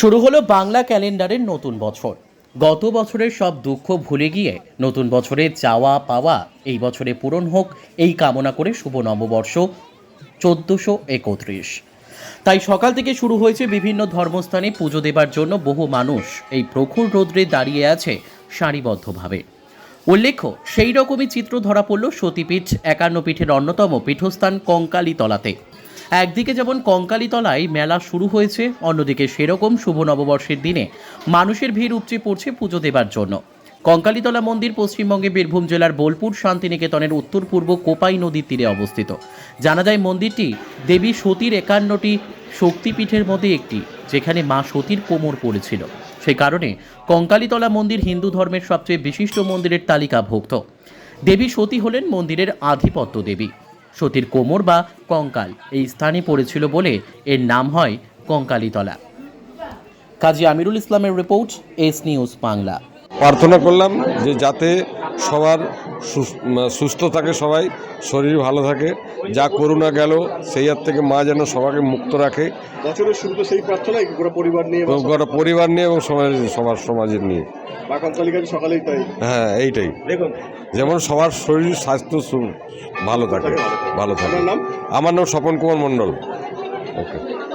শুরু হলো বাংলা ক্যালেন্ডারের নতুন বছর। গত বছরের সব দুঃখ ভুলে গিয়ে নতুন বছরে চাওয়া পাওয়া, এই বছরে পূরণ হোক, এই কামনা করে শুভ নববর্ষ, চোদ্দোশো একত্রিশ। তাই সকাল থেকে শুরু হয়েছে বিভিন্ন ধর্মস্থানে পুজো দেবার জন্য বহু মানুষ এই প্রখর রৌদ্রে দাঁড়িয়ে আছে সারিবদ্ধভাবে। উল্লেখ্য, সেই রকমই চিত্র ধরা পড়ল সতীপীঠ একান্ন পীঠের অন্যতম পীঠস্থান কঙ্কালীতলাতে। একদিকে যেমন কঙ্কালীতলায় মেলা শুরু হয়েছে, অন্যদিকে সেরকম শুভ নববর্ষের দিনে মানুষের ভিড় উপচে পড়ছে পুজো দেবার জন্য। কঙ্কালীতলা মন্দির পশ্চিমবঙ্গে বীরভূম জেলার বোলপুর শান্তিনিকেতনের উত্তর পূর্ব কোপাই নদীর তীরে অবস্থিত। জানা যায় মন্দিরটি দেবী সতীর একান্নটি শক্তিপীঠের মধ্যে একটি, যেখানে মা সতীর কোমর পড়েছিল। সেই কারণে কঙ্কালীতলা মন্দির হিন্দু ধর্মের সবচেয়ে বিশিষ্ট মন্দিরের তালিকাভুক্ত। দেবী সতী হলেন মন্দিরের আধিপত্য দেবী। সতীর কোমর বা কঙ্কাল এই স্থানে পড়েছিল বলে এর নাম হয় কঙ্কালীতলা। কাজী আমিরুল ইসলামের রিপোর্ট, এস নিউজ বাংলা। প্রার্থনা করলাম যে যাতে সবার সুস- সুস্থ থাকে সবাই শরীর ভালো থাকে যা করোনা গেল সেই হাত থেকে মা যেন সবাইকে মুক্ত রাখে। বছরের শুরুতে সেই প্রার্থনাই গোটা পরিবার নিয়ে এবং গোটা পরিবার নিয়ে এবং সমাজ সবার সমাজের নিয়ে। সকালেই তাই। হ্যাঁ এইটাই। দেখুন। যেমন সবার শরীর স্বাস্থ্য ভালো থাকে ভালো থাকে? আমার নাম স্বপন কুমার মণ্ডল। ওকে।